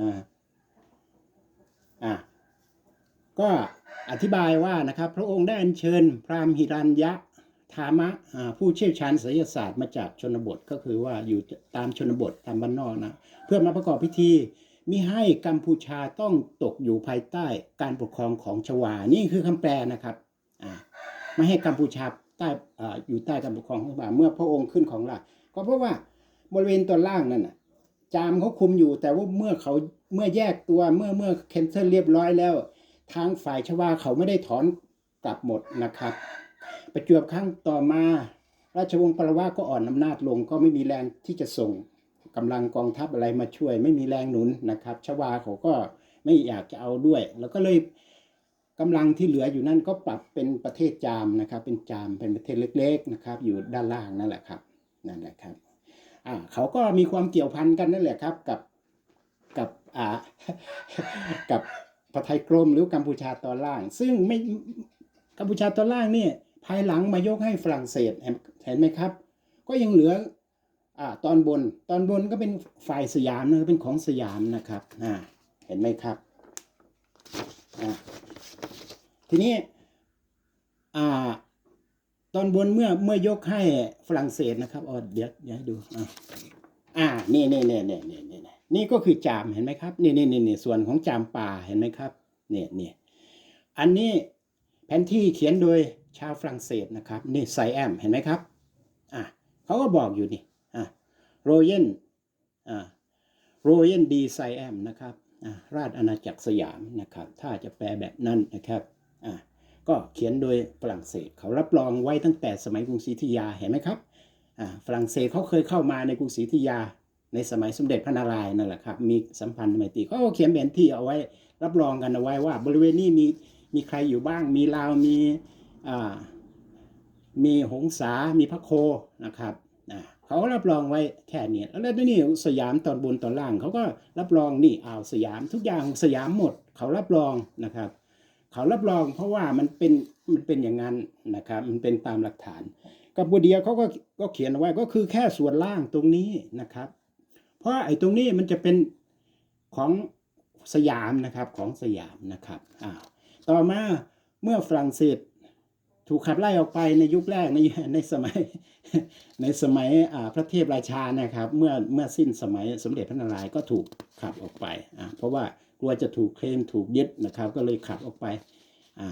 อ่าอ่าก็อธิบายว่านะครับ พระองค์ได้อัญเชิญพราหมณ์หิรัญยะธามะผู้เชี่ยวชาญไสยศาสตร์มาจากชนบทก็คือว่าอยู่ตามชนบทตามบ้านนอกนะ เพื่อมาประกอบพิธีมิให้กัมพูชาต้องตกอยู่ภายใต้การปกครองของชวา นี่คือคำแปลนะครับอ่าไม่ให้กัมพูชาใต้ออยู่ใต้การปกครองของชวาเมื่อพระองค์ขึ้นของราชก็เพราะว่าบริเวณตอนล่างนั่นนะ จามเขาคุมอยู่ แต่ว่าเมื่อเขาเมื่อแยกตัวเมื่อเมื่อเคนเซิลเรียบร้อยแล้ว ทางฝ่ายชวาเขาไม่ได้ถอนกลับหมดนะครับ ประจวบครั้งต่อมาราชวงศ์ปรวาก็อ่อนอำนาจลงก็ไม่มีแรงที่จะส่งกำลังกองทัพอะไรมาช่วย ไม่มีแรงหนุนนะครับ ชวาเขาก็ไม่อยากจะเอาด้วย แล้วก็เลยกำลังที่เหลืออยู่นั่นก็ปรับเป็นประเทศจามนะครับ เป็นจามเป็นประเทศเล็ก ๆนะครับ อยู่ด้านล่างนั่นแหละครับนั่นแหละครับ อ่าเขาก็มีความเกี่ยวพันกันนั่นแหละครับ กับกับอ่ากับประไทยกรมหรือกัมพูชาตอนล่าง ซึ่งไม่กัมพูชาตอนล่างนี่ภายหลังมายกให้ฝรั่งเศสเห็นเห็นไหมครับ ก็ยังเหลืออ่าตอนบนตอนบนก็เป็นฝ่ายสยามนะเป็นของสยามนะครับอ่าเห็นไหมครับอ่าทีนี้อ่า ตอนบนเมื่อเมื่อยกให้ฝรั่งเศสนะครับอ๋อเดี๋ยวดยวให้ดูอ่าอ่านี่นี่นี่นี่นี่นี่นี่ก็คือจามเห็นไหมครับนี่นี่นี่นี่ส่วนของจามป่าเห็นไหมครับเนี่ยเนี่ยอันนี้แผนที่เขียนโดยชาวฝรั่งเศสนะครับนี่ไซแอมเห็นไหมครับอ่าเขาก็บอกอยู่นี่อ่าโรเยนอ่าโรเยนดีไซแอมนะครับอ่าราชอาณาจักรสยามนะครับ ถ้าจะแปลแบบนั้นนะครับอ่า ก็เขียนโดยฝรั่งเศสเขารับรองไว้ตั้งแต่สมัยกรุงศรีอยุธยาเห็นไหมครับฝรั่งเศสเขาเคยเข้ามาในกรุงศรีอยุธยา ในสมัยสมเด็จพระนารายณ์นั่นแหละครับมีสัมพันธ์ไมตรีเขาเขียนแผนที่เอาไว้ รับรองกันเอาไว้ว่า บริเวณนี้มีมีใครอยู่บ้าง มีลาวมีมีหงสา มีพระโคนะครับเขาก็รับรองไว้แค่นี้แล้วนี่สยามตอนบนตอนล่างเขาก็รับรองนี่อ่าวสยามทุกอย่างสยามหมดเขารับรองนะครับ เขารับรองเพราะว่ามันเป็นมันเป็นอย่างนั้นนะครับมันเป็นตามหลักฐาน กัมพูเดียเขาก็ก็เขียนเอาไว้ก็คือแค่ส่วนล่างตรงนี้นะครับ เพราะไอ้ตรงนี้มันจะเป็นของสยามนะครับของสยามนะครับอ่าต่อมาเมื่อฝรั่งเศสถูกขับไล่ออกไปในยุคแรกในในสมัยในสมัยอ่าพระเทพราชานะครับ เมื่อเมื่อสิ้นสมัยสมเด็จพระนารายณ์ก็ถูกขับออกไปอ่าเพราะว่า กลัวจะถูกเคลมถูกยึดนะครับ ก็เลยขับออกไปอ่า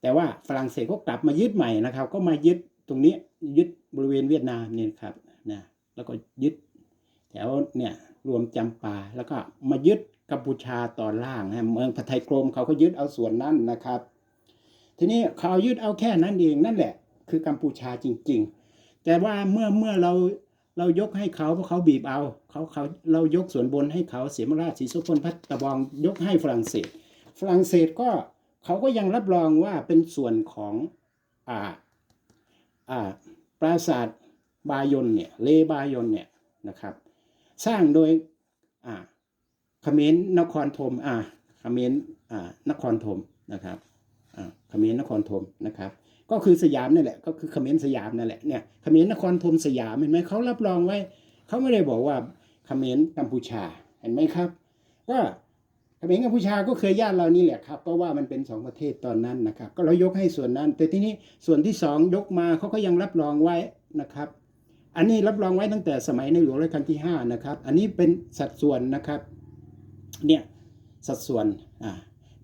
แต่ว่าฝรั่งเศสก็กลับมายึดใหม่นะครับ ก็มายึดตรงนี้ยึดบริเวณเวียดนามเนี่ยครับนะแล้วก็ยึดแถวเนี่ยรวมจำปาแล้วก็มายึดกัมพูชาตอนล่างนะเมืองพัทยกรมเขาก็ยึดเอาส่วนนั้นนะครับ ทีนี้เขายึดเอาแค่นั้นเองนั่นแหละ คือกัมพูชาจริง ๆ แต่ว่าเมื่อเมื่อเรา เรายกให้เขาเพราะเขาบีบเอาเขาเขาเรายกส่วนบนให้เขาเสียมราชสีโสพลพัตะบองยกให้ฝรั่งเศส ฝรั่งเศสก็เขาก็ยังรับรองว่าเป็นส่วนของอ่าอ่าปราสาทบายนเนี่ยเลบายนเนี่ยนะครับสร้างโดยอ่าเขมรนครธมอ่าเขมรอ่านครธมนะครับอ่าเขมรนครธมนะครับ ก็คือสยามนั่แหละ ก็คือเขมรสยามนั่นแหละเนี่ยเขมรนครธมสยามเห็นไหมเขารับรองไว้เขาไม่ได้บอกว่าเขมรกัมพูชาเห็นไหมครับ ก็เขมรกัมพูชาก็เคยญาติเรานี่แหละครับเพราะว่ามันเป็นสองประเทศตอนนั้นนะครับ ก็เรายกให้ส่วนนั้น แต่ทีนี้ส่วนที่สองยกมาเขาก็ยังรับรองไว้นะครับ อันนี้รับรองไว้ตั้งแต่สมัยในหลวงรัชกาลที่ห้านะครับอันนี้เป็นสัดส่วนนะครับเนี่ยสัดส่วนอ่า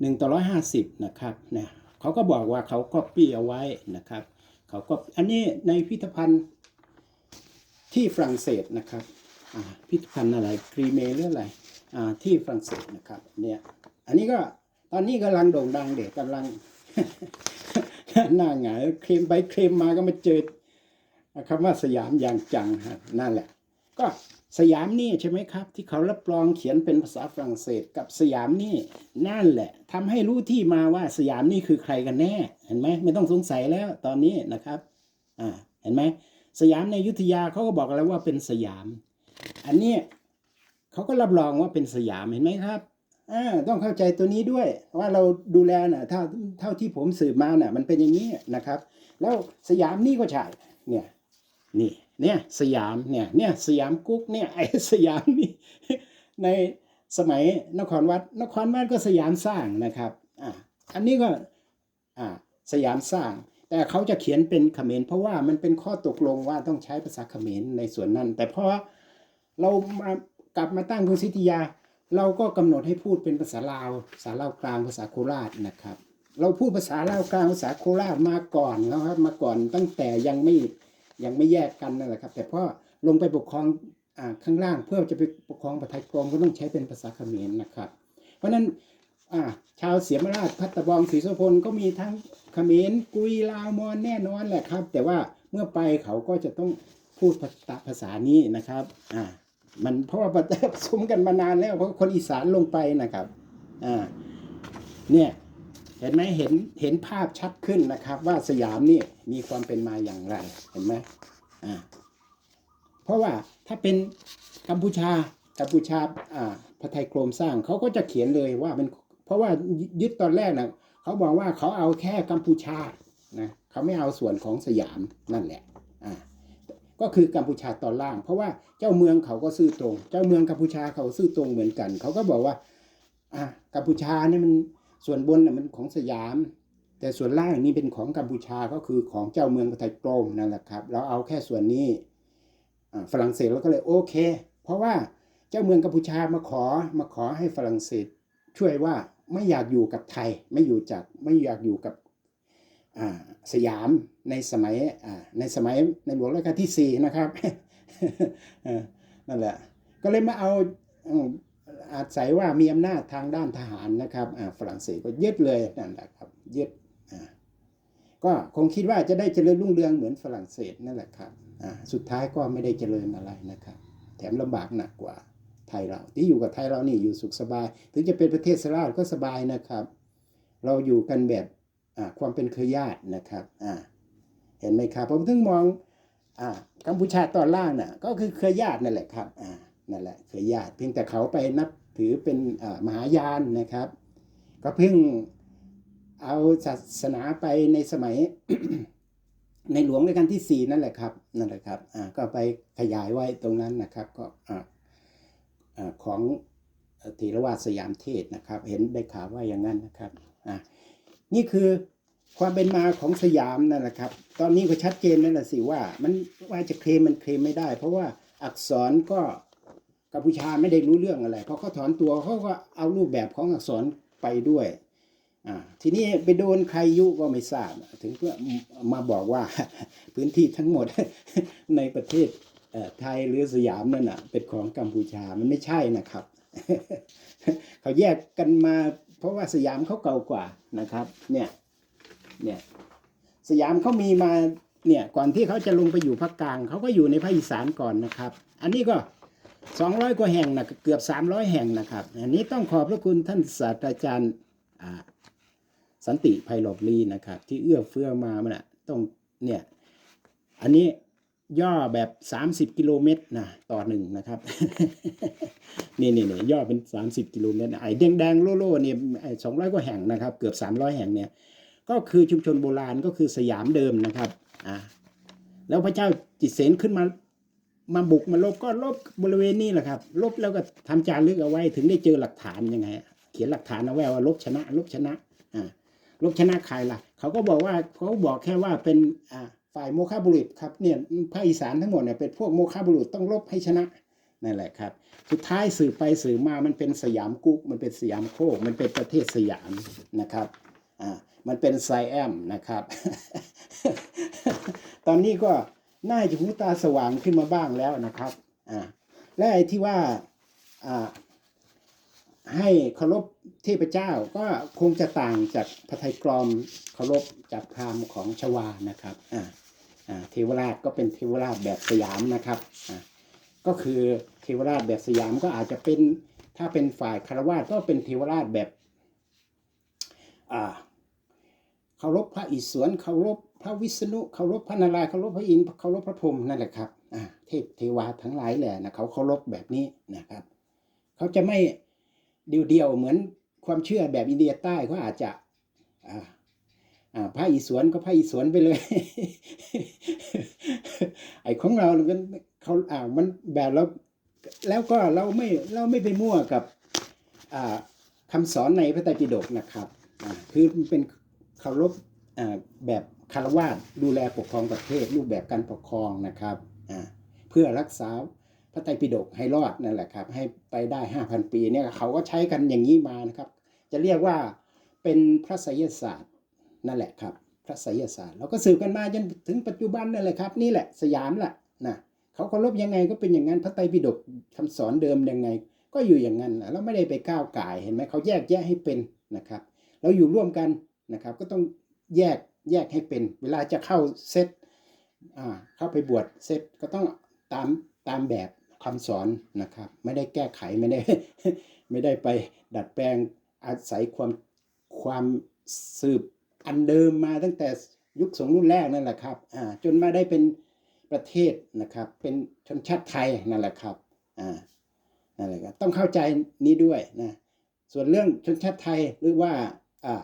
หนึ่งต่อร้อยห้าสิบนะครับเนี่ย เขาก็บอกว่าเขาก็ปี้เอาไว้นะครับเขาก็อันนี้ในพิพิธภัณฑ์ที่ฝรั่งเศสนะครับพิพิธภัณฑ์อะไรกรีเมหรืออะไรที่ฝรั่งเศสนะครับเนี่ยอันนี้ก็ตอนนี้กำลังโด่งดังเด็กกำลังหน้าหงายเคลมไปเคลมมาก็มาเจอคำว่าสยามอย่างจังฮะนั่นแหละ ก็ สยามนี่ใช่ไหมครับ ที่เขารับรองเขียนเป็นภาษาฝรั่งเศสกับสยามนี่นั่นแหละทำให้รู้ที่มาว่าสยามนี่คือใครกันแน่ เห็นไหมไม่ต้องสงสัยแล้วตอนนี้นะครับอ่าเห็นไหมสยามในยุทธยาเขาก็บอกแล้วว่าเป็นสยาม อันนี้เขาก็รับรองว่าเป็นสยามเห็นไหมครับอ่าต้องเข้าใจตัวนี้ด้วย ว่าเราดูแลน่ะเท่าเท่าที่ผมสืบมาน่ะ มันเป็นอย่างนี้นะครับ แล้วสยามนี่ก็ใช่เนี่ยนี่ เนี่ยสยามเนี่ยเนี่ยสยามกุ๊กเนี่ยไอ้สยามนี่ในสมัยนครวัดนครวัดก็สยามสร้างนะครับอ่าอันนี้ก็อ่าสยามสร้าง แต่เขาจะเขียนเป็นเขมรเพราะว่ามันเป็นข้อตกลงว่าต้องใช้ภาษาเขมรในส่วนนั้น แต่พอเรามากลับมาตั้งกรุงศรีอยุธยา เราก็กำหนดให้พูดเป็นภาษาลาวภาษาลาวกลางภาษาโคราชนะครับ เราพูดภาษาลาวกลางภาษาโคราชมาก่อนแล้วครับมาก่อนตั้งแต่ยังไม่ ยังไม่แยกกันนั่นแหละครับ แต่พอลงไปปกครองข้างล่างเพื่อจะไปปกครองประเทศกรมก็ต้องใช้เป็นภาษาเขมรนะครับ เพราะฉะนั้นชาวเสียมราชพัตตะบองศรีโสพลก็มีทั้งเขมรกุยลาวมอญแน่นอนแหละครับ แต่ว่าเมื่อไปเขาก็จะต้องพูดภาษาภาษานี้นะครับอ่ามันเพราะว่าประผสมกันมานานแล้วเพราะคนอีสานลงไปนะครับอ่าเนี่ย เห็นไหมเห็นเห็นภาพชัดขึ้นนะครับ ว่าสยามนี่มีความเป็นมาอย่างไรเห็นไหมอ่าเพราะว่าถ้าเป็นกัมพูชากัมพูชาอ่าพระไทยกรมสร้างเขาก็จะเขียนเลยว่าเป็นเพราะว่ายึดตอนแรกนะเขาบอกว่าเขาเอาแค่กัมพูชานะเขาไม่เอาส่วนของสยามนั่นแหละอ่าก็คือกัมพูชาตอนล่าง เพราะว่าเจ้าเมืองเขาก็ซื่อตรง เจ้าเมืองกัมพูชาเขาซื่อตรงเหมือนกัน เขาก็บอกว่าอ่ากัมพูชาเนี่ยมัน ส่วนบนน่ะมันของสยาม แต่ส่วนล่างนี่เป็นของกัมพูชาก็คือของเจ้าเมืองไทยกรมนั่นแหละครับ เราเอาแค่ส่วนนี้ฝรั่งเศสเราก็เลยโอเค เพราะว่าเจ้าเมืองกัมพูชามาขอมาขอให้ฝรั่งเศสช่วยว่าไม่อยากอยู่กับไทยไม่อยู่จากไม่อยากอยู่กับสยามในสมัยในสมัยในหลวงรัชกาลที่สี่นะครับนั่นแหละก็เลยมาเอา อาศัยว่ามีอำนาจทางด้านทหารนะครับฝรั่งเศสก็ยึดเลยนั่นแหละครับยึดก็คงคิดว่าจะได้เจริญรุ่งเรืองเหมือนฝรั่งเศสนั่นแหละครับสุดท้ายก็ไม่ได้เจริญอะไรนะครับ แถมลำบากหนักกว่าไทยเราที่อยู่กับไทยเรานี่อยู่สุขสบาย ถึงจะเป็นประเทศสลาดก็สบายนะครับ เราอยู่กันแบบความเป็นเครือญาตินะครับเห็นไหมครับผมถึงมองอกัมพูชาตอนล่างน่ะก็คือเครือญาตินั่นแหละครับอ นั่นแหละเครือญาติเพียงแต่เขาไปนับถือเป็นมหายานนะครับ ก็เพิ่งเอาศาสนาไปในสมัยในหลวงรัชกาลที่สี่นั่นแหละครับนั่นแหละครับก็ไปขยายไว้ตรงนั้นนะครับก็ของเถรวาสยามเทศนะครับ เห็นได้ข่าวว่าอย่างนั้นนะครับนี่คือความเป็นมาของสยามนั่นแหละครับ ตอนนี้ก็ชัดเจนแล้วล่ะสิว่ามันว่าจะเคลมมันเคลมไม่ได้ เพราะว่าอักษรก็ กัมพูชาไม่ได้รู้เรื่องอะไรเพราะเขาถอนตัวเขาก็เอารูปแบบของอักษรไปด้วยอ่าทีนี้ไปโดนใครยุก็ไม่ทราบ ถึงเพื่อมาบอกว่าพื้นที่ทั้งหมดในประเทศเไทยหรือสยามนั่นน่ะ เป็นของกัมพูชามันไม่ใช่นะครับ เขาแยกกันมาเพราะว่าสยามเขาเก่ากว่านะครับ เนี่ยเนี่ยสยามเขามีมาเนี่ยก่อนที่เขาจะลงไปอยู่ภาคกลางเขาก็อยู่ในภาคอีสานก่อนนะครับ อันนี้ก็ สองร้อยกว่าแห่งนะเกือบสามร้อยแห่งนะครับ อันนี้ต้องขอบพระคุณท่านศาสตราจารย์สันติไพโรลีนะครับ ที่เอื้อเฟื้อมามันนะต้องเนี่ยอันนี้ย่อแบบ 30 กิโลเมตรนะต่อหนึ่งนะครับ นี่นี่นี่ย่อเป็น 30 กิโลเมตรไอ้แดงแดงๆโล่โล่ๆเนี่ยไอ้สองร้อยกว่าแห่งนะครับ เกือบ 300 แห่งเนี่ย ก็คือชุมชนโบราณก็คือสยามเดิมนะครับอ่าแล้วพระเจ้าจิตเสนขึ้นมา มาบุกมาลบก็ลบบริเวณนี้แหละครับ ลบแล้วก็ทำจารึกเอาไว้ถึงได้เจอหลักฐานยังไง เขียนหลักฐานเอาไว้ว่าลบชนะลบชนะอ่าลบชนะใครล่ะ เขาก็บอกว่าเขาบอกแค่ว่าเป็นอ่าฝ่ายโมฆะบุรุษครับเนี่ยภาคอีสานทั้งหมดเนี่ยเป็นพวกโมฆะบุรุษต้องลบให้ชนะนั่นแหละครับ สุดท้ายสืบไปสืบมามันเป็นสยามกุ๊กมันเป็นสยามโคกมันเป็นประเทศสยามนะครับอ่ามันเป็นไซแอมนะครับ ตอนนี้ก็ น่าจะหูตาสว่างขึ้นมาบ้างแล้วนะครับอ่าและไอ้ที่ว่าอ่าให้เคารพเทพเจ้าก็คงจะต่างจากพระไทยกรอมเคารพจากพราหมณ์ของชวานะครับอ่าอ่าเทวราชก็เป็นเทวราชแบบสยามนะครับอ่าก็คือเทวราชแบบสยามก็อาจจะเป็นถ้าเป็นฝ่ายคารวาสก็เป็นเทวราชแบบอ่า เคารพพระอิศวรเคารพพระวิษณุเคารพพระนารายณ์เคารพพระอินทร์เคารพพระพรหมนั่นแหละครับเทพเทวาทั้งหลายแหละนะเขาเคารพแบบนี้นะครับ เขาจะไม่เดียวๆเหมือนความเชื่อแบบอินเดียใต้เขาอาจจะพระอิศวรก็พระอิศวรไปเลย ไอ้ของเราเนี่ยมันเขาอ่ามันแบบเราแล้วก็เราไม่เราไม่ไปมั่วกับอ่าคำสอนในพระไตรปิฎกนะครับคือมันเป็น เคารพแบบคารวาสดูแลปกครองประเทศรูปแบบการปกครองนะครับเพื่อรักษาพระไตรปิฎกให้รอดนั่นแหละครับ ให้ไปได้ 5,000 ปีเนี่ยเขาก็ใช้กันอย่างนี้มานะครับ จะเรียกว่าเป็นพระไสยศาสตร์นั่นแหละครับ พระไสยศาสตร์เราก็สืบกันมาจนถึงปัจจุบันนั่นแหละครับ นี่แหละสยามแหละนะเขาเคารพยังไงก็เป็นอย่างนั้นพระไตรปิฎกคำสอนเดิมยังไง ก็อยู่อย่างนั้นเราไม่ได้ไปก้าวไก่เห็นไหมเขาแยกแยะให้เป็นนะครับ เราอยู่ร่วมกัน นะครับ ก็ต้องแยกแยกให้เป็น เวลาจะเข้าเซตอ่าเข้าไปบวชเซตก็ต้องตามตามแบบคำสอนนะครับ ไม่ได้แก้ไขไม่ได้ไม่ได้ไปดัดแปลงอาศัยความความสืบอันเดิมมาตั้งแต่ยุคสงฆ์รุ่นแรกนั่นแหละครับอ่าจนมาได้เป็นประเทศนะครับ เป็นชนชาติไทยนั่นแหละครับอ่านั่นแหละครับต้องเข้าใจนี้ด้วยนะส่วนเรื่องชนชาติไทยหรือว่าอ่า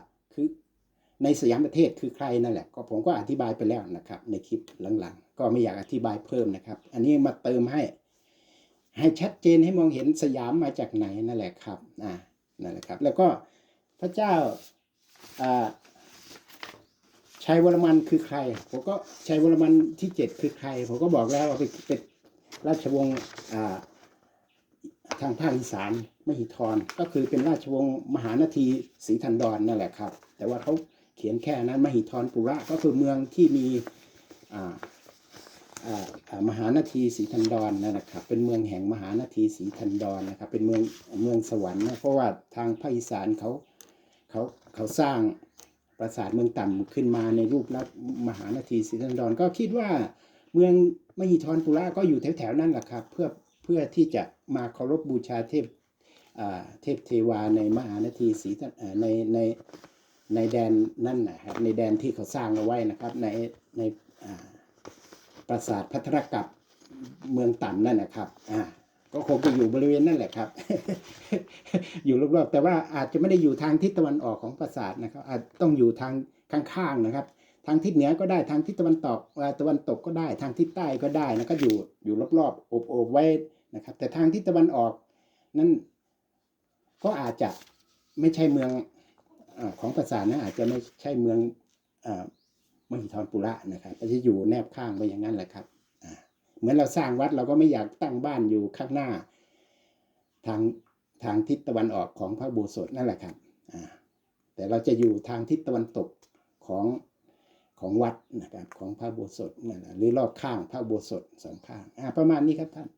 ในสยามประเทศคือใครนั่นแหละ ก็ผมก็อธิบายไปแล้วนะครับ ในคลิปหลังๆ ก็ไม่อยากอธิบายเพิ่มนะครับ อันนี้มาเติมให้ ให้ชัดเจนให้มองเห็นสยามมาจากไหนนั่นแหละครับอ่านั่นแหละครับ แล้วก็พระเจ้าอ่าชัยวรมันคือใคร ผมก็ชัยวรมันที่เจ็ดคือใคร ผมก็บอกแล้วว่าเป็นราชวงศ์ทางภาคอีสานมหิธรก็คือเป็นราชวงศ์มหานาทีศรีธันดรนั่นแหละครับ แต่ว่าเขา เขียนแค่นั้นมหิธรปุระก็คือเมืองที่มีอ่าอ่ามหานาทีศรีธันดรนั่นแหละครับ เป็นเมืองแห่งมหานาทีศรีธันดรนนะครับ เป็นเมืองเมืองสวรรค์นะเพราะว่าทางภาคอีสานเขาเขาเขาสร้างปราสาทเมืองต่ำขึ้นมาในรูปลักษณ์มหานาทีศรีธันดรก็คิดว่าเมืองมหิธรปุระก็อยู่แถวๆนั่นแหละครับ เพื่อเพื่อที่จะมาเคารพบูชาเทพอ่าเทพเทวาในมหานาทีศรีในใน ในแดนนั่นนะครับในแดนที่เขาสร้างเอาไว้นะครับ ในในปราสาทพัทรกับเมืองต่ำนั่นนะครับอ่าก็คงจะอยู่บริเวณนั่นแหละครับ อยู่รอบๆแต่ว่าอาจจะไม่ได้อยู่ทางทิศตะวันออกของปราสาทนะครับ อาจต้องอยู่ทางข้างๆนะครับ ทางทิศเหนือก็ได้ทางทิศตะวันตกตะวันตกก็ได้ ทางทิศใต้ก็ได้นะก็อยู่อยู่รอบๆโอบๆไว้นะครับ แต่ทางทิศตะวันออกนั้นก็อาจจะไม่ใช่เมือง ของปราสาทนะอาจจะไม่ใช่เมืองอมหิธรปุระนะครับก็จะอยู่แนบข้างไปอย่างนั้นแหละครับเหมือนเราสร้างวัดเราก็ไม่อยากตั้งบ้านอยู่ข้างหน้า ทางทางทิศตะวันออกของพระโบสถนั่นแหละครับแต่เราจะอยู่ทางทิศตะวันตกของของวัดนะครับของพระโบสถนั่นแหละหรือรอบข้างพระโบสถสองข้างประมาณนี้ครับท่าน